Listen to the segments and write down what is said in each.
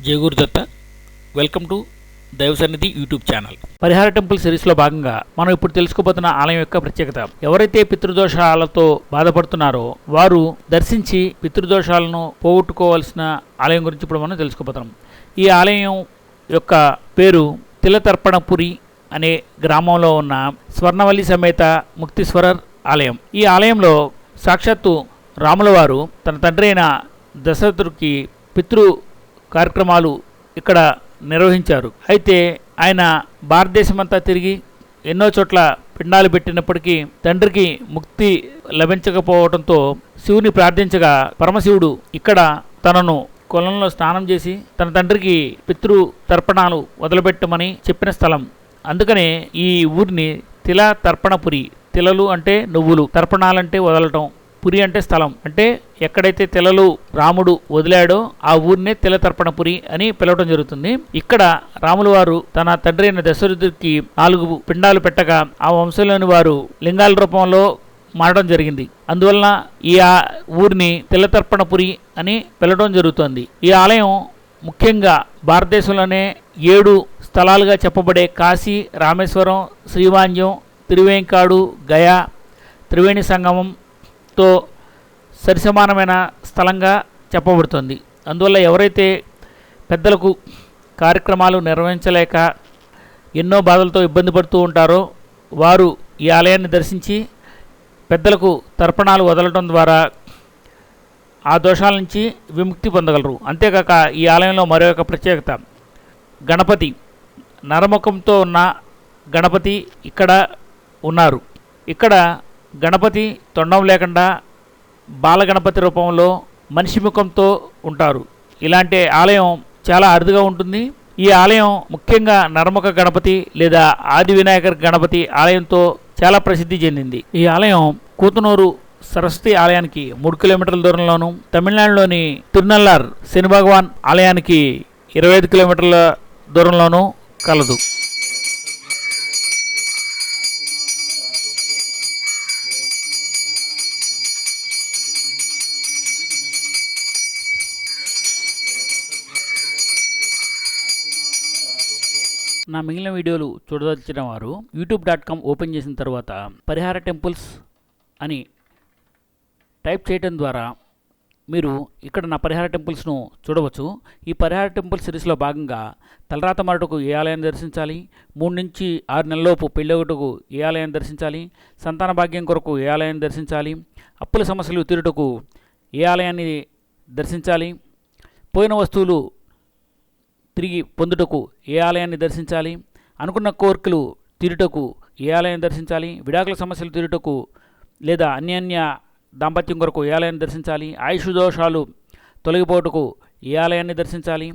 జయగురు Datta. Welcome to దైవ సన్నిధి YouTube channel. పరిహార టెంపుల్ సిరీస్లో భాగంగా మనం ఇప్పుడు తెలుసుకోబోతున్న ఆలయం యొక్క ప్రత్యేకత. ఎవరైతే పితృదోషాలతో బాధపడుతున్నారో వారు దర్శించి పితృదోషాలను పోగొట్టుకోవాల్సిన ఆలయం గురించి ఇప్పుడు మనం తెలుసుకోబోతున్నాం. ఈ ఆలయం యొక్క పేరు తిలతర్పణపురి అనే గ్రామంలో ఉన్న స్వర్ణవల్లి సమేత ముక్తీశ్వరర్ ఆలయం. ఈ ఆలయంలో సాక్షాత్తు రాములవారు తన తండ్రి అయిన దశరథుడికి పితృ కార్యక్రమాలు ఇక్కడ నిర్వహించారు. అయితే ఆయన భారతదేశమంతా తిరిగి ఎన్నో చోట్ల పిండాలు పెట్టినప్పటికీ తండ్రికి ముక్తి లభించకపోవడంతో శివుని ప్రార్థించగా పరమశివుడు ఇక్కడ తనను కులంలో స్నానం చేసి తన తండ్రికి పితృ తర్పణాలు వదిలిపెట్టమని చెప్పిన స్థలం. అందుకనే ఈ ఊరిని తిల తర్పణపురి తిలలు అంటే నువ్వులు తర్పణాలంటే వదలటం పురి అంటే స్థలం. అంటే ఎక్కడైతే తెలలు రాముడు వదిలాడో ఆ ఊరినే తెల తర్పణపురి అని పిలవడం జరుగుతుంది. ఇక్కడ రాములు వారు తన తండ్రి అయిన దశరథుడికి నాలుగు పిండాలు పెట్టగా ఆ వంశంలోని వారు లింగాల రూపంలో మారడం జరిగింది. అందువలన ఈ ఆ ఊరిని తెల్లతర్పణపురి అని పిలవడం జరుగుతోంది. ఈ ఆలయం ముఖ్యంగా భారతదేశంలోనే ఏడు స్థలాలుగా చెప్పబడే కాశీ రామేశ్వరం శ్రీవాంజ్యం తిరువేంకాడు గయా త్రివేణి సంగమం తో సరిసమానమైన స్థలంగా చెప్పబడుతుంది. అందువల్ల ఎవరైతే పెద్దలకు కార్యక్రమాలు నిర్వహించలేక ఎన్నో బాధలతో ఇబ్బంది పడుతూ ఉంటారో వారు ఈ ఆలయాన్ని దర్శించి పెద్దలకు తర్పణాలు వదలటం ద్వారా ఆ దోషాల నుంచి విముక్తి పొందగలరు. అంతేకాక ఈ ఆలయంలో మరొక ప్రత్యేకత. గణపతి నరముఖంతో ఉన్న గణపతి ఇక్కడ ఉన్నారు. ఇక్కడ గణపతి తొండం లేకుండా బాలగణపతి రూపంలో మనిషి ముఖంతో ఉంటారు. ఇలాంటి ఆలయం చాలా అరుదుగా ఉంటుంది. ఈ ఆలయం ముఖ్యంగా నర్మక గణపతి లేదా ఆది వినాయకర్ గణపతి ఆలయంతో చాలా ప్రసిద్ధి చెందింది. ఈ ఆలయం కూతునూరు సరస్వతి ఆలయానికి మూడు కిలోమీటర్ల దూరంలోను తమిళనాడులోని తిరునల్లార్ శని భగవాన్ ఆలయానికి ఇరవై ఐదు కిలోమీటర్ల దూరంలోనూ కలదు. నా మిగిలిన వీడియోలు చూడదలిచిన వారు యూట్యూబ్ డాట్ కామ్ ఓపెన్ చేసిన తర్వాత పరిహార టెంపుల్స్ అని టైప్ చేయడం ద్వారా మీరు ఇక్కడ నా పరిహార టెంపుల్స్ను చూడవచ్చు. ఈ పరిహార టెంపుల్ సిరీస్లో భాగంగా తలరాత మరటకు ఏ ఆలయాన్ని దర్శించాలి? మూడు నుంచి ఆరు నెలలలోపు పెళ్ళొకటకు ఏ ఆలయాన్ని దర్శించాలి? సంతాన భాగ్యం కొరకు ఏ ఆలయాన్ని దర్శించాలి? అప్పుల సమస్యలు తీరుటకు ఏ ఆలయాన్ని దర్శించాలి? పోయిన వస్తువులు తిరిగి పొందుటకు ఏ ఆలయాన్ని దర్శించాలి? అనుకున్న కోర్కెలు తీరుటకు ఏ ఆలయాన్ని దర్శించాలి? విడాకుల సమస్యలు తీరుటకు లేదా అన్యాన్య దాంపత్యం కొరకు ఏ ఆలయాన్ని దర్శించాలి? ఆయుష్ దోషాలు తొలగిపోవటకు ఏ ఆలయాన్ని దర్శించాలి?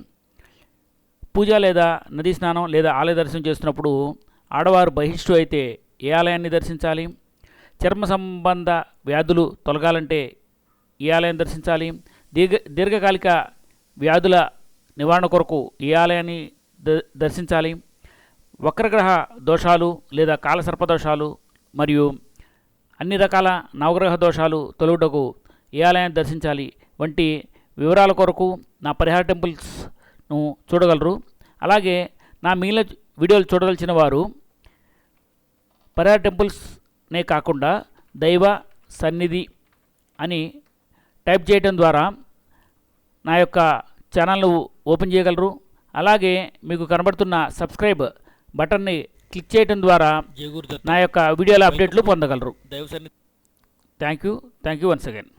పూజ లేదా నదీ స్నానం లేదా ఆలయ దర్శనం చేస్తున్నప్పుడు ఆడవారు బహిష్టు అయితే ఏ ఆలయాన్ని దర్శించాలి? చర్మ సంబంధ వ్యాధులు తొలగాలంటే ఏ ఆలయం దర్శించాలి? దీర్ఘ దీర్ఘకాలిక వ్యాధుల నివారణ కొరకు ఏ ఆలయాన్ని ద దర్శించాలి. వక్రగ్రహ దోషాలు లేదా కాలసర్ప దోషాలు మరియు అన్ని రకాల నవగ్రహ దోషాలు తొలుగుటకు ఏ ఆలయాన్ని దర్శించాలి. వంటి వివరాల కొరకు నా పరిహార టెంపుల్స్ను చూడగలరు. అలాగే నా మిగిలిన వీడియోలు చూడదలిచిన వారు పరిహార టెంపుల్స్నే కాకుండా దైవ సన్నిధి అని టైప్ చేయడం ద్వారా నా యొక్క ఛానల్ను ఓపెన్ చేయగలరు. అలాగే మీకు కనబడుతున్న సబ్స్క్రైబ్ బటన్ని క్లిక్ చేయడం ద్వారా నా యొక్క వీడియోల అప్డేట్లు పొందగలరు. Thank you thank you once again